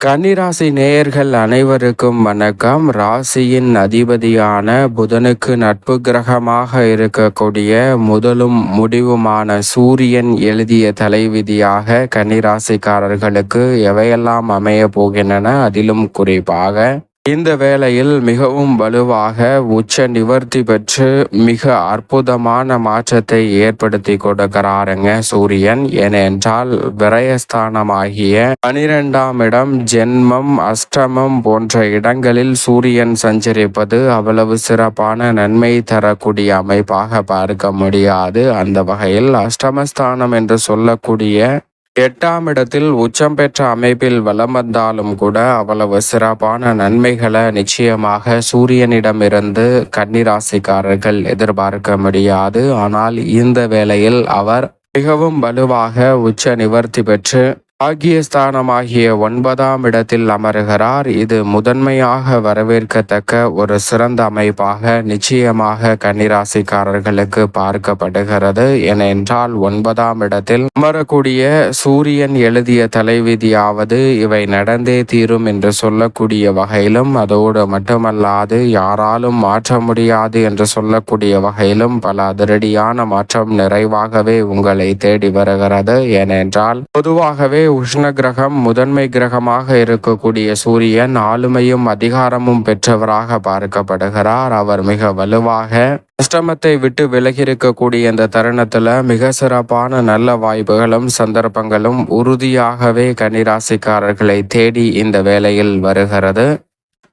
கன்னிராசி நேயர்கள் அனைவருக்கும் வணக்கம். ராசியின் அதிபதியான புதனுக்கு நட்பு கிரகமாக இருக்கக்கூடிய முதலும் முடிவுமான சூரியன் எழுதிய தலைவிதியாக கன்னிராசிக்காரர்களுக்கு எவையெல்லாம் அமைய போகின்றன அதிலும் குறிப்பாக இந்த வேளையில் மிகவும் வலுவாக உச்ச நிவர்த்தி பெற்று மிக அற்புதமான மாற்றத்தை ஏற்படுத்தி கொடுக்கிறாருங்க சூரியன். ஏனென்றால் விரயஸ்தானமாகிய பனிரெண்டாம் இடம் ஜென்மம் அஷ்டமம் போன்ற இடங்களில் சூரியன் சஞ்சரிப்பது அவ்வளவு சிறப்பான நன்மை தரக்கூடிய அமைப்பாக பார்க்க முடியாது. அந்த வகையில் அஷ்டமஸ்தானம் என்று சொல்லக்கூடிய எட்டாம் இடத்தில் உச்சம் பெற்ற அமைப்பில் வலம் வந்தாலும் கூட அவ்வளவு சிறப்பான நன்மைகளை நிச்சயமாக சூரியனிடமிருந்து கன்னிராசிக்காரர்கள் எதிர்பார்க்க முடியாது. ஆனால் இந்த வேளையில் அவர் மிகவும் வலுவாக உச்ச நிவர்த்தி பெற்று பாக்கியஸ்தானமாகிய ஒன்பதாம் இடத்தில் அமருகிறார். இது முதன்மையாக வரவேற்கத்தக்க ஒரு சிறந்த அமைப்பாக நிச்சயமாக கன்னிராசிக்காரர்களுக்கு பார்க்கப்படுகிறது. ஏனென்றால் ஒன்பதாம் இடத்தில் அமரக்கூடிய சூரியன் எழுதிய தலைவிதியாவது இவை நடந்தே தீரும் என்று சொல்லக்கூடிய வகையிலும் அதோடு மட்டுமல்லாது யாராலும் மாற்ற முடியாது என்று சொல்லக்கூடிய வகையிலும் பல அதிரடியான மாற்றம் நிறைவாகவே உங்களை தேடி வருகிறது. ஏனென்றால் பொதுவாகவே உஷ்ண கிரகம் முதன்மை கிரகமாக இருக்கக்கூடிய சூரியன் ஆளுமையும் அதிகாரமும் பெற்றவராக பார்க்கப்படுகிறார். அவர் மிக வலுவாக அஷ்டமத்தை விட்டு விலகி இருக்கக்கூடிய இந்த தருணத்துல மிக சிறப்பான நல்ல வாய்ப்புகளும் சந்தர்ப்பங்களும் உறுதியாகவே கன்னிராசிக்காரர்களை தேடி இந்த வேளையில் வருகிறது.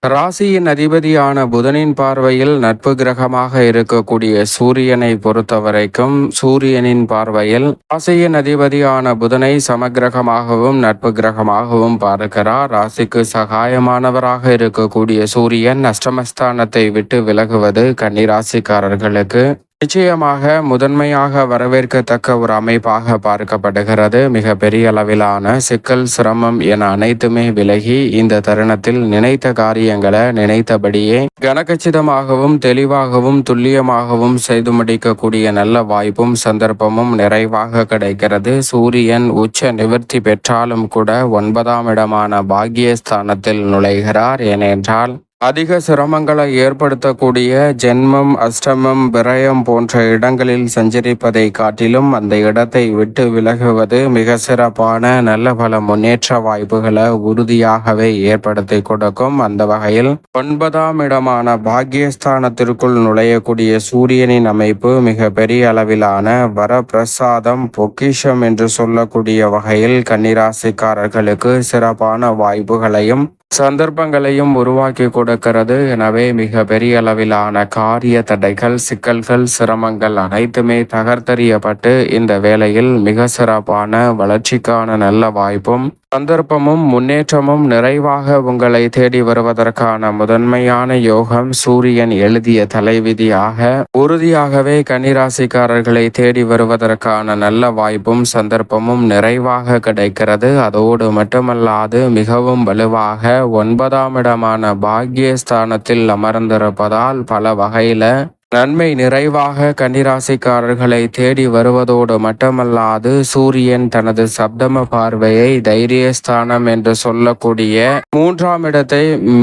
ராசியின் அதிபதியான புதனின் பார்வையில் நட்பு கிரகமாக இருக்கக்கூடிய சூரியனை பொறுத்தவரைக்கும் சூரியனின் பார்வையில் ராசியின் அதிபதியான புதனை சமகிரகமாகவும் நட்பு கிரகமாகவும் பார்க்கிறார். ராசிக்கு சகாயமானவராக இருக்கக்கூடிய சூரியன் அஷ்டமஸ்தானத்தை விட்டு விலகுவது கன்னிராசிக்காரர்களுக்கு நிச்சயமாக முதன்மையாக வரவேற்கத்தக்க ஒரு அமைப்பாக பார்க்கப்படுகிறது. மிக பெரிய அளவிலான சிக்கல் சிரமம் என அனைத்துமே விலகி இந்த தருணத்தில் நினைத்த காரியங்களை நினைத்தபடியே கனகச்சிதமாகவும் தெளிவாகவும் துல்லியமாகவும் செய்து முடிக்கக்கூடிய நல்ல வாய்ப்பும் சந்தர்ப்பமும் நிறைவாக கிடைக்கிறது. சூரியன் உச்ச நிவர்த்தி பெற்றாலும் கூட ஒன்பதாம் இடமான பாக்கியஸ்தானத்தில் நுழைகிறார். ஏனென்றால் அதிக சிரமங்களை ஏற்படுத்தக்கூடிய ஜென்மம் அஷ்டமம் விரயம் போன்ற இடங்களில் சஞ்சரிப்பதை காட்டிலும் அந்த இடத்தை விட்டு விலகுவது மிக சிறப்பான நல்ல பல முன்னேற்ற வாய்ப்புகளை உறுதியாகவே ஏற்படுத்தி கொடுக்கும். அந்த வகையில் ஒன்பதாம் இடமான பாக்கியஸ்தானத்திற்குள் நுழையக்கூடிய சூரியனின் அமைப்பு மிக பெரிய அளவிலான வரப்பிரசாதம் பொக்கிஷம் என்று சொல்லக்கூடிய வகையில் கன்னிராசிக்காரர்களுக்கு சிறப்பான வாய்ப்புகளையும் சந்தர்ப்பங்களையும் உருவாக்கி கொடுக்கிறது. எனவே மிக பெரிய அளவிலான காரிய தடைகள் சிக்கல்கள் சிரமங்கள் அனைத்துமே தகர்த்தறியப்பட்டு இந்த வேளையில் மிக சிறப்பான வளர்ச்சிக்கான நல்ல வாய்ப்பும் சந்தர்ப்பமும் முன்னேற்றமும் நிறைவாக உங்களை தேடி வருவதற்கான முதன்மையான யோகம் சூரியன் எழுதிய தலைவிதியாக உறுதியாகவே கன்னிராசிக்காரர்களை தேடி வருவதற்கான நல்ல வாய்ப்பும் சந்தர்ப்பமும் நிறைவாக கிடைக்கிறது. அதோடு மட்டுமல்லாது மிகவும் வலுவாக ஒன்பதாம் இடமான பாக்கியஸ்தானத்தில் அமர்ந்திருப்பதால் பல வகையில நன்மை நிறைவாக கன்னிராசிக்காரர்களை தேடி வருவதோடு மட்டுமல்லாது சூரியன் தனது சப்தம பார்வையை தைரியஸ்தானம் என்று சொல்லக்கூடிய மூன்றாம் இடத்தை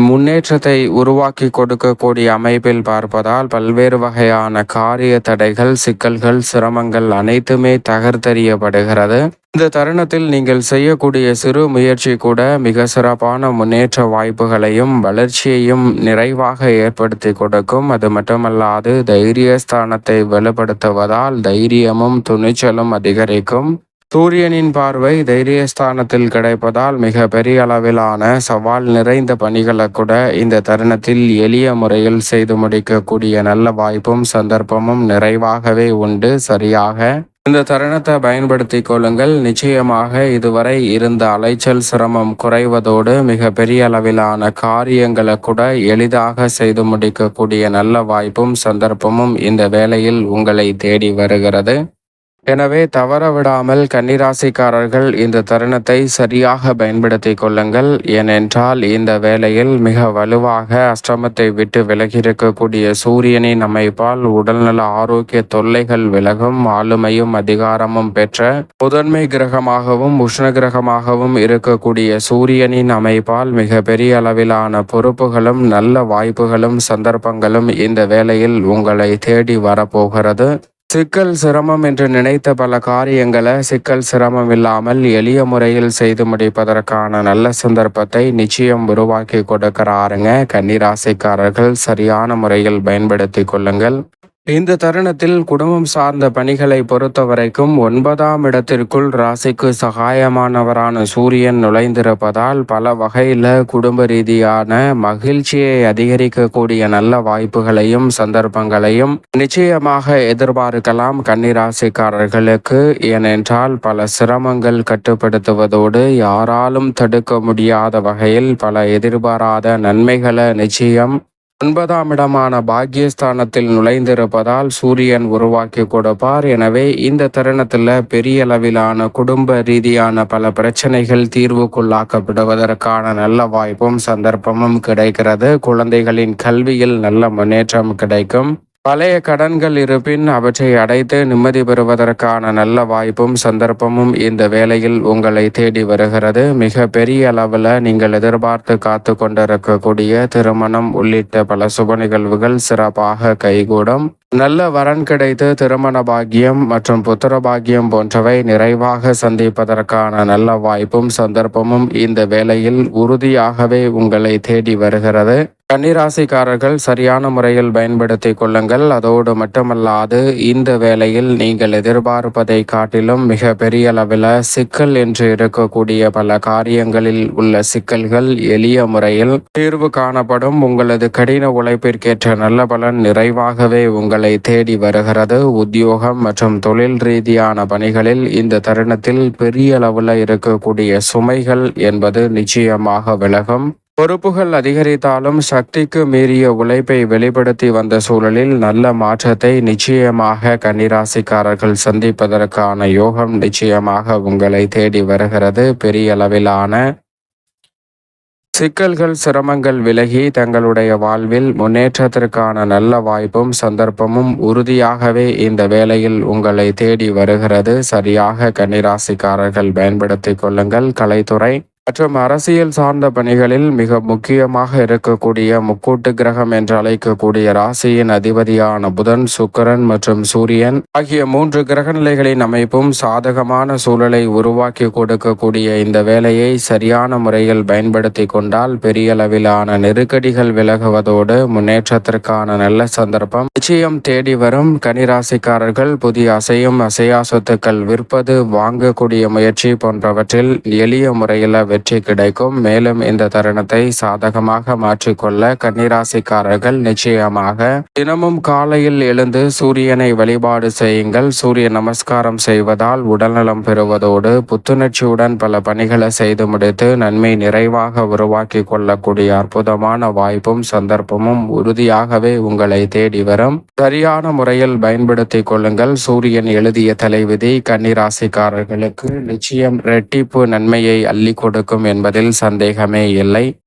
முன்னேற்றத்தை உருவாக்கி கொடுக்கக்கூடிய அமைப்பில் பார்ப்பதால் பல்வேறு வகையான காரிய தடைகள் சிக்கல்கள் சிரமங்கள் அனைத்துமே தகர்த்தறியப்படுகிறது. இந்த தருணத்தில் நீங்கள் செய்யக்கூடிய சிறு முயற்சி கூட மிக சிறப்பான முன்னேற்ற வாய்ப்புகளையும் வளர்ச்சியையும் நிறைவாக ஏற்படுத்தி கொடுக்கும். அது மட்டுமல்லாது தைரியஸ்தானத்தை வலுப்படுத்துவதால் தைரியமும் துணிச்சலும் அதிகரிக்கும். சூரியனின் பார்வை தைரியஸ்தானத்தில் கிடைப்பதால் மிக பெரிய அளவிலான சவால் நிறைந்த பணிகளை கூட இந்த தருணத்தில் எளிய முறையில் செய்து முடிக்கக்கூடிய நல்ல வாய்ப்பும் சந்தர்ப்பமும் நிறைவாகவே உண்டு. சரியாக. இந்த தருணத்தை பயன்படுத்தி கொள்ளுங்கள். நிச்சயமாக இதுவரை இருந்த அலைச்சல் சிரமம் குறைவதோடு மிக பெரிய அளவிலான காரியங்களை கூட எளிதாக செய்து முடிக்கக்கூடிய நல்ல வாய்ப்பும் சந்தர்ப்பமும் இந்த வேளையில் உங்களை தேடி வருகிறது. எனவே தவற விடாமல் கன்னிராசிக்காரர்கள் இந்த தருணத்தை சரியாக பயன்படுத்திக் கொள்ளுங்கள். ஏனென்றால் இந்த வேளையில் மிக வலுவாக அஷ்டமத்தை விட்டு விலகி இருக்கக்கூடிய சூரியனின் அமைப்பால் உடல்நல ஆரோக்கிய தொல்லைகள் விலகும் ஆளுமையும் அதிகாரமும் பெற்ற முதன்மை கிரகமாகவும் உஷ்ண கிரகமாகவும் இருக்கக்கூடிய சூரியனின் அமைப்பால் மிக பெரிய அளவிலான பொறுப்புகளும் நல்ல வாய்ப்புகளும் சந்தர்ப்பங்களும் இந்த வேளையில் உங்களை தேடி வரப்போகிறது. சிக்கல் சிரமம் என்று நினைத்த பல காரியங்களை சிக்கல் சிரமம் இல்லாமல் எளிய முறையில் செய்து முடிப்பதற்கான நல்ல சந்தர்ப்பத்தை நிச்சயம் உருவாக்கி கொடுக்கிறாருங்க. கன்னிராசிக்காரர்கள் சரியான முறையில் பயன்படுத்தி கொள்ளுங்கள். இந்த தருணத்தில் குடும்பம் சார்ந்த பணிகளை பொறுத்த வரைக்கும் ஒன்பதாம் இடத்திற்குள் ராசிக்கு சகாயமானவரான சூரியன் நுழைந்திருப்பதால் பல வகையில் குடும்ப ரீதியான மகிழ்ச்சியை அதிகரிக்கக்கூடிய நல்ல வாய்ப்புகளையும் சந்தர்ப்பங்களையும் நிச்சயமாக எதிர்பார்க்கலாம் கன்னிராசிக்காரர்களுக்கு. ஏனென்றால் பல சிரமங்கள் கட்டுப்படுத்துவதோடு யாராலும் தடுக்க முடியாத வகையில் பல எதிர்பாராத நன்மைகளை நிச்சயம் ஒன்பதாம் இடமான பாக்கியஸ்தானத்தில் நுழைந்திருப்பதால் சூரியன் உருவாக்கி கொடுப்பார். எனவே இந்த தருணத்தில் பெரிய அளவிலான குடும்ப ரீதியான பல பிரச்சனைகள் தீர்வுக்குள்ளாக்கப்படுவதற்கான நல்ல வாய்ப்பும் சந்தர்ப்பமும் கிடைக்கிறது. குழந்தைகளின் கல்வியில் நல்ல முன்னேற்றம் கிடைக்கும். பழைய கடன்கள் இருப்பின் அவற்றை அடைத்து நிம்மதி பெறுவதற்கான நல்ல வாய்ப்பும் சந்தர்ப்பமும் இந்த வேளையில் உங்களை தேடி வருகிறது. மிக பெரிய அளவில் நீங்கள் எதிர்பார்த்து காத்து கொண்டிருக்கக்கூடிய திருமணம் உள்ளிட்ட பல சுப நிகழ்வுகள் சிறப்பாக கைகூடும். நல்ல வரன் கிடைத்து திருமண பாக்கியம் மற்றும் புத்திர பாக்கியம் போன்றவை நிறைவாக சந்திப்பதற்கான நல்ல வாய்ப்பும் சந்தர்ப்பமும் இந்த வேளையில் உறுதியாகவே உங்களை தேடி வருகிறது. கன்னிராசிக்காரர்கள் சரியான முறையில் பயன்படுத்தி கொள்ளுங்கள். அதோடு மட்டுமல்லாது இந்த வேளையில் நீங்கள் எதிர்பார்ப்பதை காட்டிலும் மிக பெரிய அளவில் சிக்கல் என்று இருக்கக்கூடிய பல காரியங்களில் உள்ள சிக்கல்கள் எளிய முறையில் தீர்வு காணப்படும். உங்களது கடின உழைப்பிற்கேற்ற நல்ல பலன் நிறைவாகவே உங்களை தேடி வருகிறது. உத்தியோகம் மற்றும் தொழில் ரீதியான பணிகளில் இந்த தருணத்தில் பெரிய அளவில் இருக்கக்கூடிய சுமைகள் என்பது நிச்சயமாக விலகும். பொறுப்புகள் அதிகரித்தாலும் சக்திக்கு மீறிய உழைப்பை வெளிப்படுத்தி வந்த சூழலில் நல்ல மாற்றத்தை நிச்சயமாக கன்னிராசிக்காரர்கள் சந்திப்பதற்கான யோகம் நிச்சயமாக உங்களை தேடி வருகிறது. பெரிய அளவிலான சிக்கல்கள் சிரமங்கள் விலகி தங்களுடைய வாழ்வில் முன்னேற்றத்திற்கான நல்ல வாய்ப்பும் சந்தர்ப்பமும் உறுதியாகவே இந்த வேளையில் உங்களை தேடி வருகிறது. சரியாக கன்னிராசிக்காரர்கள் பயன்படுத்திக் கொள்ளுங்கள். கலைத்துறை மற்றும் அரசியல் சார்ந்த பணிகளில் மிக முக்கியமாக இருக்கக்கூடிய முக்கூட்டு கிரகம் என்று அழைக்கக்கூடிய ராசியின் அதிபதியான புதன் சுக்கரன் மற்றும் சூரியன் ஆகிய மூன்று கிரக நிலைகளின் அமைப்பும் சாதகமான சூழலை உருவாக்கி கொடுக்கக்கூடிய இந்த வேலையை சரியான முறையில் பயன்படுத்தி கொண்டால் பெரிய அளவிலான நெருக்கடிகள் விலகுவதோடு முன்னேற்றத்திற்கான நல்ல சந்தர்ப்பம் நிச்சயம் தேடி வரும். கனிராசிக்காரர்கள் புதிய அசையும் அசையா சொத்துக்கள் விற்பது வாங்கக்கூடிய முயற்சி போன்றவற்றில் எளிய முறையில் வெற்றி கிடைக்கும் மேலும் இந்த தருணத்தை சாதகமாக மாற்றிக்கொள்ள கன்னிராசிக்காரர்கள் நிச்சயமாக தினமும் காலையில் எழுந்து சூரியனை வழிபாடு செய்யுங்கள். சூரிய நமஸ்காரம் செய்வதால் உடல்நலம் பெறுவதோடு புத்துணர்ச்சியுடன் பல பணிகளை செய்து முடித்து நன்மை நிறைவாக உருவாக்கி கொள்ளக்கூடிய அற்புதமான வாய்ப்பும் சந்தர்ப்பமும் உறுதியாகவே உங்களை தேடி வரும். சரியான முறையில் பயன்படுத்தி கொள்ளுங்கள். சூரியன் எழுதிய தலைவிதி கன்னிராசிக்காரர்களுக்கு நிச்சயம் ரெட்டிப்பு நன்மையை அள்ளி கொடுக்கும். இருக்கும் என்பதில் சந்தேகமே இல்லை.